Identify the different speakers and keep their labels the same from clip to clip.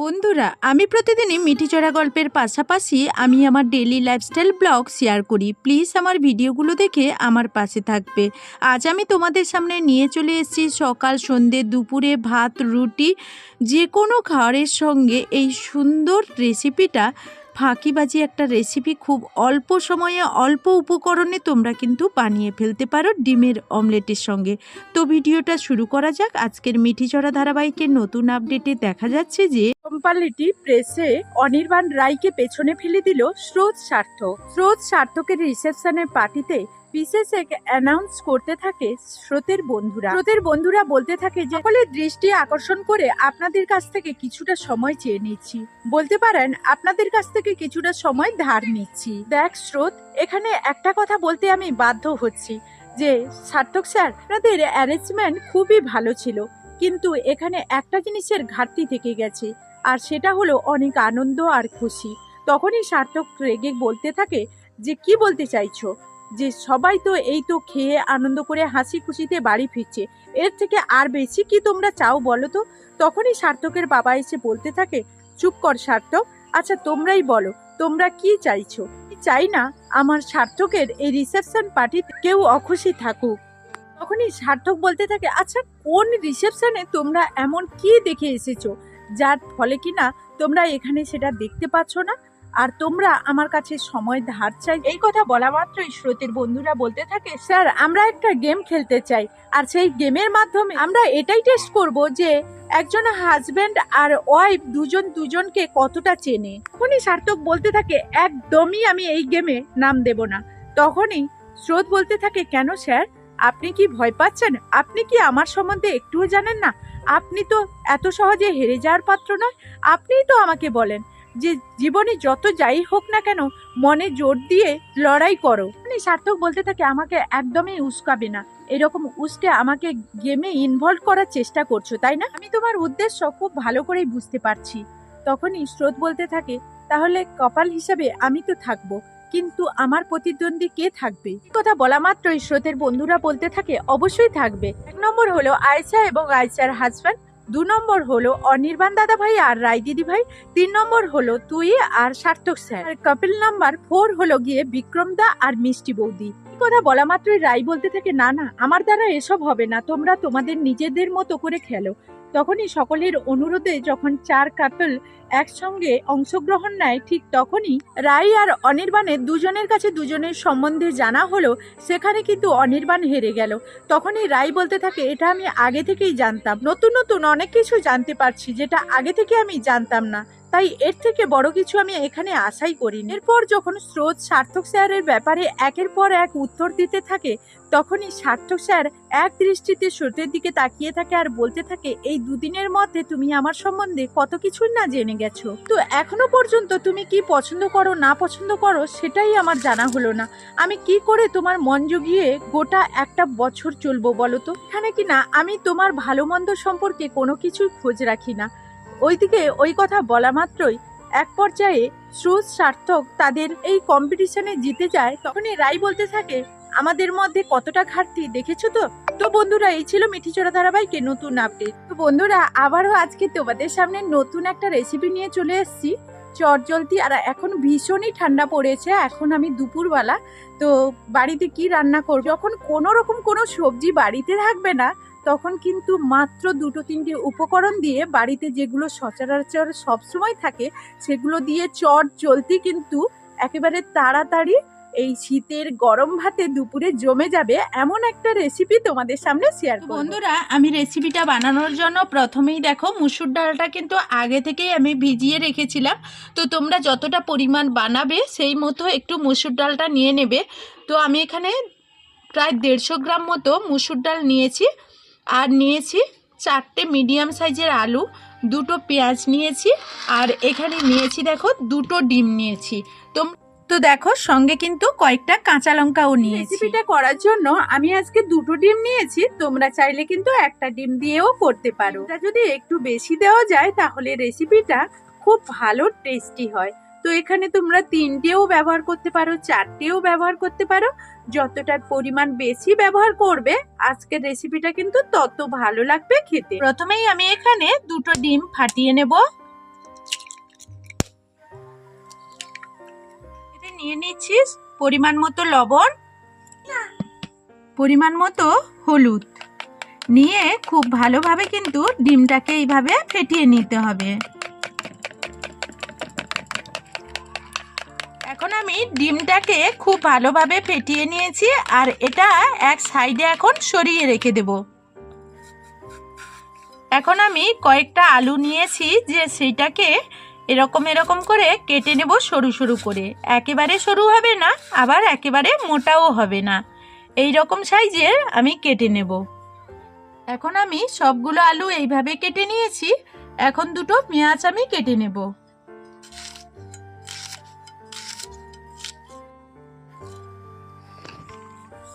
Speaker 1: বন্ধুরা, আমি প্রতিদিনই মিঠিচড়া গল্পের পাশাপাশি আমি আমার ডেলি লাইফস্টাইল ব্লগ শেয়ার করি। প্লিজ আমার ভিডিওগুলো দেখে আমার পাশে থাকবে। আজ আমি তোমাদের সামনে নিয়ে চলে এসেছি সকাল, সন্ধে, দুপুরে ভাত, রুটি যে কোনো খাবারের সঙ্গে এই সুন্দর রেসিপিটা ফাঁকিবাজি একটা রেসিপি খুব অল্প সময়ে অল্প উপকরণে তোমরা কিন্তু বানিয়ে ফেলতে পারো ডিমের অমলেটের সঙ্গে। তো ভিডিওটা শুরু করা যাক। আজকের মিঠিচড়া ধারাবাহিকের নতুন আপডেটে দেখা যাচ্ছে যে
Speaker 2: কোম্পানিটি প্রেসে অনির্বাণ রায়কে পেছনে ফেলে দিল স্রোত স্বার্থ স্রোত স্বার্থকের রিসেপশনের পার্টিতে বিশেষ এক অ্যানাউন্স করতে থাকে স্রোতের বন্ধুরা। স্রোতের বন্ধুরা বলতে থাকে সকলের দৃষ্টি আকর্ষণ করে আপনাদের কাছ থেকে কিছুটা সময় চেয়ে নিচ্ছি। বলতে পারেন, আপনাদের কাছ থেকে কিছুটা সময় ধার নিচ্ছি। দেখ স্রোত, এখানে একটা কথা বলতে আমি বাধ্য হচ্ছি যে, সার্থক স্যার, আপনাদের অ্যারেঞ্জমেন্ট খুবই ভালো ছিল, কিন্তু এখানে একটা জিনিসের ঘাটতি থেকে গেছে, আর সেটা হলো অনেক আনন্দ আর খুশি। তখনই সার্থক রেগে বলতে থাকে যে, কি বলতে চাইছো? যে সবাই তো এই তো খেয়ে আনন্দ করে হাসি খুশিতে বাড়ি ফিরছে। এর থেকে আর বেশি কি তোমরা চাও বলো তো? তখনই সার্থকের বাবা এসে বলতে থাকে, চুপ কর সার্থক। আচ্ছা তোমরাই বলো, তোমরা কি চাইছো? চাই না, আমার সার্থকের এই রিসেপশন পার্টিতে কেউ অখুশি থাকুক। তখনই সার্থক বলতে থাকে আচ্ছা কোন রিসেপশনে তোমরা এমন কি দেখে এসেছ? যার ফলে কিনা তোমরা এখানে সেটা দেখতে পাচ্ছ না? আর তোমরা আমার কাছে সময় ধার চাই। এই কথা বলা মাত্রই স্রোতের বন্ধুরা বলতে থাকে, স্যার, আমরা একটা গেম খেলতে চাই, আর সেই গেমের মাধ্যমে আমরা এটাই টেস্ট করব যে একজন হাজবেন্ড আর ওয়াইফ দুজন দুজনকে কতটা চেনে। তখনই সার্থক বলতে থাকে, একদমই আমি এই গেমে নাম দেব না। তখনই স্রোত বলতে থাকে, কেন স্যার? আপনি কি ভয় পাচ্ছেন? আপনি কি আমার সম্বন্ধে একটুও জানেন না? আপনি তো এত সহজে হেরে যাওয়ার পাত্র নয়। আপনিই তো আমাকে বলেন। যে জীবনে যত যাই হোক না কেন, মনে জোর দিয়ে লড়াই করো। মানে সার্থক বলতে থাকে, আমাকে একদমই উস্কাবে না। এরকম উস্কে আমাকে গেমে ইনভলভ করার চেষ্টা করছ, তাই না? আমি তোমার উদ্দেশ্য খুব ভালো করেই বুঝতে পারছি। তখনই স্রোত বলতে থাকে, তাহলে কপাল হিসাবে আমি তো থাকব, কিন্তু আমার প্রতিদ্বন্দ্বী কে থাকবে? কথা বলা মাত্রই স্রোতের বন্ধুরা বলতে থাকে, অবশ্যই থাকবে। এক নম্বর হলো আয়সা এবং আয়সার হাজব্যান্ড দু নম্বর হলো অনির্বাণ দাদা ভাই আর রায় দিদি ভাই। তিন নম্বর হলো তুই আর সার্থক স্যার। কপিল নাম্বার ফোর হলো গিয়ে বিক্রম দা আর মিষ্টি বৌদি। কথা বলা মাত্রই রায় বলতে থাকে, না না, আমার দ্বারা এসব হবে না, তোমরা তোমাদের নিজেদের মতো করে খেলো। তখনই সকলের অনুরোধে যখন চার কাপল একসঙ্গে অংশগ্রহণ নেয়, ঠিক তখনই রাই আর অনির্বাণের দুজনের কাছে দুজনের সম্বন্ধে জানা হলো, সেখানে কিন্তু অনির্বাণ হেরে গেল। তখনই রাই বলতে থাকে, এটা আমি আগে থেকেই জানতাম। নতুন নতুন অনেক কিছু জানতে পারছি, যেটা আগে থেকে আমি জানতাম না। তাই এর থেকে বড় কিছু আমি এখানে আশাই করি এরপর যখন স্রোত সার্থক স্যারের ব্যাপারে একের পর এক উত্তর দিতে থাকে, তখনই সার্থক স্যার এক দৃষ্টিতে স্রোতের দিকে তাকিয়ে থাকে আর বলতে থাকে, এই দুদিনের মধ্যে তুমি আমার সম্বন্ধে কত কিছুই না জেনে গেছো। তো এখনও পর্যন্ত তুমি কি পছন্দ করো, না পছন্দ করো, সেটাই আমার জানা হলো না। আমি কি করে তোমার মন জুগিয়ে গোটা একটা বছর চলবো বলো তো? এখানে কি না, আমি তোমার ভালো মন্দ সম্পর্কে কোনো কিছুই খোঁজ রাখি না। ওইদিকে ওই কথা বলা মাত্রই এক পর্যায়ে শ্রুত সার্থক তাদের এই কম্পিটিশনে জিতে যায়। তখনই রাই বলতে থাকে, আমাদের মধ্যে কতটা ঘাটতি দেখেছ তো? তো বন্ধুরা, এই ছিল মিঠিচড়া ধারাবাহিকে নতুন আপডেট তো বন্ধুরা, আবারও আজকে তোমাদের সামনে নতুন একটা রেসিপি নিয়ে চলে এসেছি। চটজলতি আর এখন ভীষণই ঠান্ডা পড়েছে, এখন আমি দুপুরবেলা। তো বাড়িতে কি রান্না করব? যখন কোনো রকম কোনো সবজি বাড়িতে থাকবে না তখন কিন্তু মাত্র দুটো তিনটে উপকরণ দিয়ে বাড়িতে যেগুলো সচরাচর সবসময় থাকে সেগুলো দিয়ে চট চলতি কিন্তু একেবারে তাড়াতাড়ি এই শীতের গরম ভাতে দুপুরে জমে যাবে এমন একটা রেসিপি তোমাদের সামনে শেয়ার করব।
Speaker 1: বন্ধুরা আমি রেসিপিটা বানানোর জন্য প্রথমেই দেখো মুসুর ডালটা কিন্তু আগে থেকেই আমি ভিজিয়ে রেখেছিলাম। তো তোমরা যতটা পরিমাণ বানাবে সেই মতো একটু মুসুর ডালটা নিয়ে নেবে। তো আমি এখানে প্রায় দেড়শো গ্রাম মতো মুসুর ডাল নিয়েছি। আর নিয়েছি চারটে মিডিয়াম সাইজের আলু, দুটো পেঁয়াজ নিয়েছি, আর এখানে নিয়েছি দেখো দুটো ডিম নিয়েছি। তোম তো দেখো সঙ্গে কিন্তু কয়েকটা কাঁচা লঙ্কাও নিয়েছি।
Speaker 2: রেসিপিটা করার জন্য আমি আজকে দুটো ডিম নিয়েছি, তোমরা চাইলে কিন্তু একটা ডিম দিয়েও করতে পারো। এটা যদি একটু বেশি দেওয়া যায়, তাহলে রেসিপিটা খুব ভালো টেস্টি হয়। তো এখানে তোমরা তিনটেও ব্যবহার করতে পারো, চারটেও ব্যবহার করতে পারো। যতটা পরিমাণ বেশি ব্যবহার করবে, আজকের রেসিপিটা কিন্তু তত ভালো লাগবে খেতে।
Speaker 1: প্রথমেই আমি এখানে দুটো ডিম ফাটিয়ে নেব।
Speaker 2: নিয়ে নিচ্ছিস পরিমাণ মতো লবণ, পরিমাণ মতো হলুদ। নিয়ে খুব ভালোভাবে কিন্তু ডিমটাকে এইভাবে ফেটিয়ে নিতে হবে। আমি ডিমটাকে খুব ভালোভাবে ফেটিয়ে নিয়েছি আর এটা এক সাইডে এখন সরিয়ে রেখে দেব। এখন আমি কয়েকটা আলু নিয়েছি যে সেইটাকে এরকম এরকম করে কেটে নেব সরু সরু করে। একেবারে সরু হবে না, আবার একেবারে মোটাও হবে না। এই রকম সাইজের আমি কেটে নেব। এখন আমি সবগুলো আলু এইভাবে কেটে নিয়েছি। এখন দুটো পেঁয়াজ আমি কেটে নেব।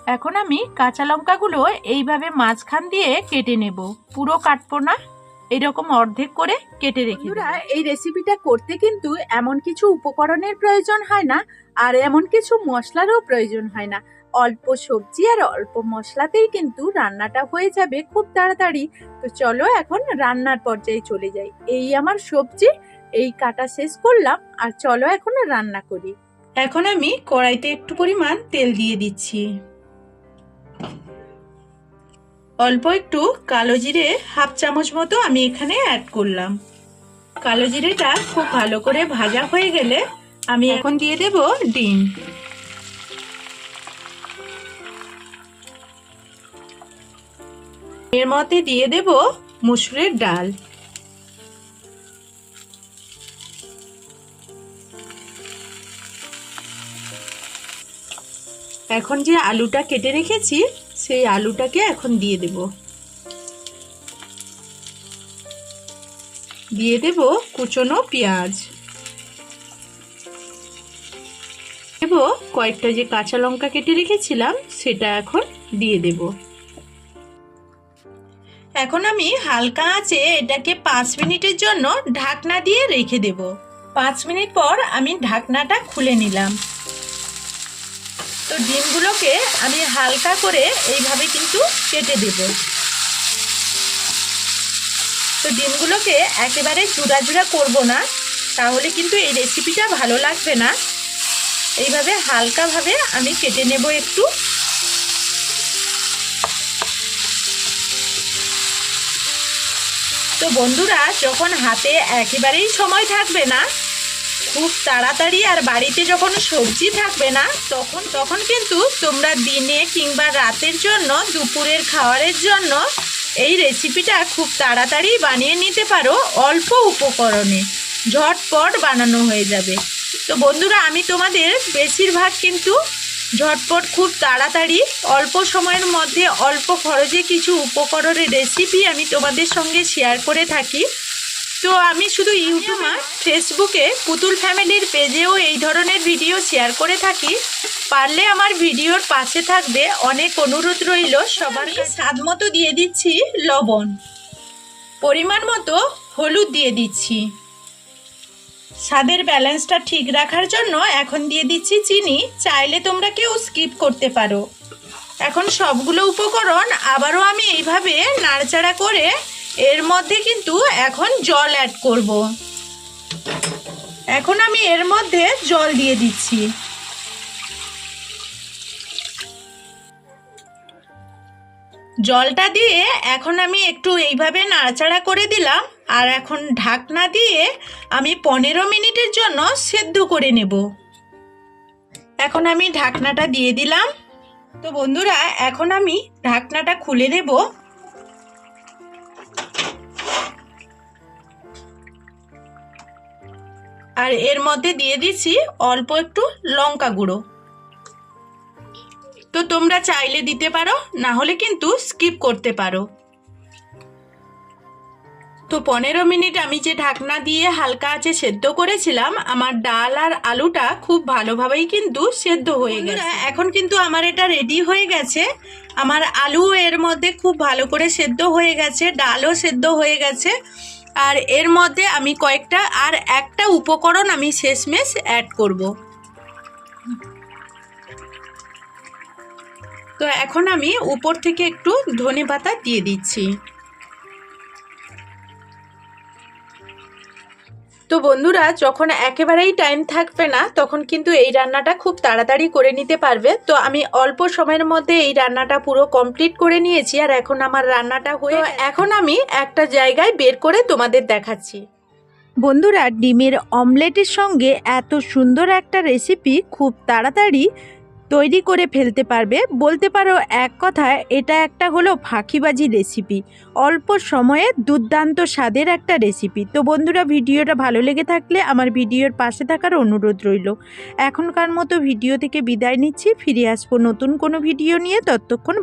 Speaker 2: এখন আমি কাঁচা লঙ্কাগুলো এইভাবে মাঝখান দিয়ে কেটে নেব। পুরো কাটবো না এরকম অর্ধেক করে কেটে রেখে।
Speaker 1: এই রেসিপিটা করতে কিন্তু এমন কিছু উপকরণের প্রয়োজন হয় না আর এমন কিছু মশলারও প্রয়োজন হয় না। অল্প সবজি আর অল্প মশলাতেই কিন্তু রান্নাটা হয়ে যাবে খুব তাড়াতাড়ি। তো চলো এখন রান্নার পর্যায়ে চলে যাই। এই আমার সবজি এই কাটা শেষ করলাম আর চলো এখন রান্না করি।
Speaker 2: এখন আমি কড়াইতে একটু পরিমাণ তেল দিয়ে দিচ্ছি। অল্প একটু কালো জিরে হাফ চামচ মতো আমি এখানে অ্যাড করলাম। কালো জিরেটা খুব ভালো করে ভাজা হয়ে গেলে আমি এখন দিয়ে দেব ডিম। এর মধ্যে দিয়ে দেব মুসুরের ডাল। এখন যে আলুটা কেটে রেখেছি, সেই আলুটাকে এখন দিয়ে দেব। দিয়ে দেব কুচনো পেঁয়াজ। দেব কয়েকটা যে কাঁচা লঙ্কা কেটে রেখেছিলাম, সেটা এখন দিয়ে দেব। এখন আমি হালকা আঁচে এটাকে পাঁচ মিনিটের জন্য ঢাকনা দিয়ে রেখে দেব। পাঁচ মিনিট পর আমি ঢাকনাটা খুলে নিলাম। তো ডিমগুলোকে আমি হালকা করে এইভাবে কিন্তু কেটে দেব। তো ডিমগুলোকে একেবারে জুড়া জুড়া করব না, তাহলে কিন্তু এই রেসিপিটা ভালো লাগবে না। এইভাবে হালকাভাবে আমি কেটে নেব একটু। তো বন্ধুরা, যখন হাতে একেবারেই সময় থাকবে না খুব তাড়াতাড়ি আর বাড়িতে যখন সবজি থাকবে না, তখন তখন কিন্তু তোমরা দিনে কিংবা রাতের জন্য, দুপুরের খাবারের জন্য এই রেসিপিটা খুব তাড়াতাড়ি বানিয়ে নিতে পারো অল্প উপকরণে। ঝটপট বানানো হয়ে যাবে। তো বন্ধুরা, আমি তোমাদের বেশিরভাগ কিন্তু ঝটপট খুব তাড়াতাড়ি, অল্প সময়ের মধ্যে, অল্প খরচে কিছু উপকরণের রেসিপি আমি তোমাদের সঙ্গে শেয়ার করে থাকি। তো আমি শুধু ইউটিউবে ফেসবুকে পুতুল ফ্যামিলির পেজেও এই ধরনের ভিডিও শেয়ার করে থাকি। পারলে আমার ভিডিওর পাশে থাকবে অনেক অনুরোধ রইল, সবার স্বাদ মতো দিয়ে দিচ্ছি লবণ। পরিমাণ মতো হলুদ দিয়ে দিচ্ছি। স্বাদের ব্যালেন্সটা ঠিক রাখার জন্য এখন দিয়ে দিচ্ছি চিনি। চাইলে তোমরা কেউ স্কিপ করতে পারো। এখন সবগুলো উপকরণ আবারও আমি এইভাবে নাড়চাড়া করে এর মধ্যে কিন্তু এখন জল অ্যাড করব। এখন আমি এর মধ্যে জল দিয়ে দিচ্ছি। জলটা দিয়ে এখন আমি একটু এইভাবে নাড়াচাড়া করে দিলাম, আর এখন ঢাকনা দিয়ে আমি পনেরো মিনিটের জন্য সেদ্ধ করে নেব। এখন আমি ঢাকনাটা দিয়ে দিলাম। তো বন্ধুরা, এখন আমি ঢাকনাটা খুলে নেব। আর এর মধ্যে দিয়ে দিচ্ছি অল্প একটু লঙ্কা গুঁড়ো। তো তোমরা চাইলে দিতে পারো না হলে কিন্তু স্কিপ করতে পারো। তো পনেরো মিনিট আমি যে ঢাকনা দিয়ে হালকা আছে সেদ্ধ করেছিলাম আমার ডাল আর আলুটা খুব ভালোভাবেই কিন্তু সেদ্ধ হয়ে গেছে। এখন কিন্তু আমার এটা রেডি হয়ে গেছে। আমার আলু এর মধ্যে খুব ভালো করে সেদ্ধ হয়ে গেছে ডালও সেদ্ধ হয়ে গেছে। আর এর মধ্যে আমি কয়েকটা আর একটা উপকরণ আমি শেষমেশ অ্যাড করব। তো এখন আমি উপর থেকে একটু ধনে পাতা দিয়ে দিচ্ছি। তো বন্ধুরা যখন একেবারেই টাইম থাকবে না তখন কিন্তু এই রান্নাটা খুব তাড়াতাড়ি করে নিতে পারবে। তো আমি অল্প সময়ের মধ্যে এই রান্নাটা পুরো কমপ্লিট করে নিয়েছি আর এখন আমার রান্নাটা হয়ে এখন আমি একটা জায়গায় বের করে তোমাদের দেখাচ্ছি। বন্ধুরা ডিমের অমলেটের সঙ্গে এত সুন্দর একটা রেসিপি খুব তাড়াতাড়ি তৈরি করে ফেলতে পারবে। বলতে পারো এক কথায়, এটা একটা হলো ফাঁকিবাজি রেসিপি অল্প সময়ে দুর্দান্ত স্বাদের একটা রেসিপি তো বন্ধুরা, ভিডিওটা ভালো লেগে থাকলে আমার ভিডিওর পাশে থাকার অনুরোধ রইল। এখনকার মতো ভিডিও থেকে বিদায় নিচ্ছি। ফিরে আসব নতুন কোনো ভিডিও নিয়ে। ততক্ষণ